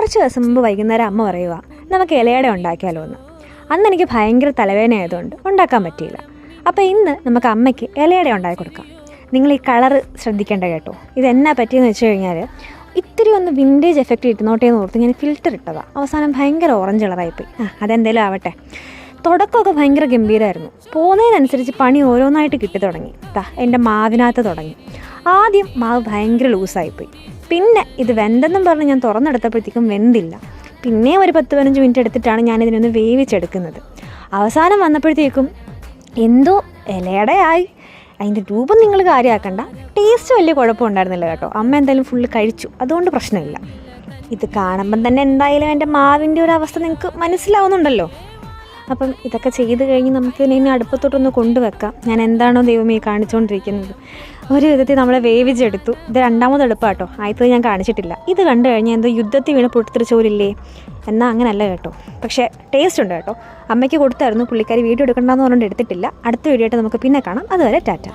കുറച്ച് ദിവസം മുമ്പ് വൈകുന്നേരം അമ്മ പറയുക നമുക്ക് ഇലയട ഉണ്ടാക്കിയാലോ എന്ന്. അന്ന് എനിക്ക് ഭയങ്കര തലവേദന ആയതുകൊണ്ട് ഉണ്ടാക്കാൻ പറ്റിയില്ല. അപ്പോൾ ഇന്ന് നമുക്ക് അമ്മയ്ക്ക് ഇലയട ഉണ്ടാക്കി കൊടുക്കാം. നിങ്ങൾ ഈ കളർ ശ്രദ്ധിക്കേണ്ട കേട്ടോ. ഇത് എന്നാ പറ്റിയെന്ന് വെച്ച് കഴിഞ്ഞാൽ ഇത്തിരി ഒന്ന് വിന്റേജ് എഫക്റ്റ് കിട്ടുന്നോട്ടേ എന്ന് ഓർത്ത് ഞാൻ ഫിൽറ്റർ ഇട്ടതാണ് അവസാനം ഭയങ്കര ഓറഞ്ച് കളറായിപ്പോയി ആ അതെന്തേലും ആവട്ടെ. തുടക്കമൊക്കെ ഭയങ്കര ഗംഭീരമായിരുന്നു പോകുന്നതിനനുസരിച്ച് പണി ഓരോന്നായിട്ട് കിട്ടി തുടങ്ങി. താ എന്റെ മാവിനകത്ത് തുടങ്ങി. ആദ്യം മാവ് ഭയങ്കര ലൂസായിപ്പോയി പിന്നെ ഇത് വെന്തെന്നും പറഞ്ഞ് ഞാൻ തുറന്നെടുത്തപ്പോഴത്തേക്കും വെന്തില്ല. പിന്നെ ഒരു പത്ത് പതിനഞ്ച് മിനിറ്റ് എടുത്തിട്ടാണ് ഞാൻ ഇതിനൊന്ന് വേവിച്ചെടുക്കുന്നത്. അവസാനം വന്നപ്പോഴത്തേക്കും എന്തോ ഇലയടയായി. അതിന്റെ രൂപം നിങ്ങൾ കാര്യമാക്കണ്ട ടേസ്റ്റ് വലിയ കുഴപ്പമുണ്ടായിരുന്നില്ല കേട്ടോ. അമ്മ എന്തായാലും ഫുള്ള് കഴിച്ചു. അതുകൊണ്ട് പ്രശ്നമില്ല. ഇത് കാണുമ്പം തന്നെ എന്തായാലും എന്റെ മാവിന്റെ ഒരു അവസ്ഥ നിങ്ങൾക്ക് മനസ്സിലാവുന്നുണ്ടല്ലോ. അപ്പം ഇതൊക്കെ ചെയ്ത് കഴിഞ്ഞ് നമുക്ക് ഇനി അടുപ്പത്തോട്ടൊന്ന് കൊണ്ടുവെക്കാം. ഞാൻ എന്താണോ ദൈവമേ കാണിച്ചുകൊണ്ടിരിക്കുന്നത് ഒരു വിധത്തിൽ നമ്മളെ വേവിച്ചെടുത്തു. ഇത് രണ്ടാമത് എളുപ്പമാട്ടോ ആദ്യത്തത് ഞാൻ കാണിച്ചിട്ടില്ല. ഇത് കണ്ടു കഴിഞ്ഞാൽ എന്തോ യുദ്ധത്തിൽ വീണ് പൊട്ടിത്തെറിച്ചോരില്ലേ എന്നാൽ അങ്ങനല്ല കേട്ടോ. പക്ഷേ ടേസ്റ്റ് ഉണ്ട് കേട്ടോ. അമ്മയ്ക്ക് കൊടുത്തായിരുന്നു. പുള്ളിക്കാരി വീഡിയോ എടുക്കണ്ടെന്ന് പറഞ്ഞുകൊണ്ട് എടുത്തിട്ടില്ല. അടുത്ത വീഡിയോ ആയിട്ട് നമുക്ക് പിന്നെ കാണാം. അതുവരെ ടാറ്റ.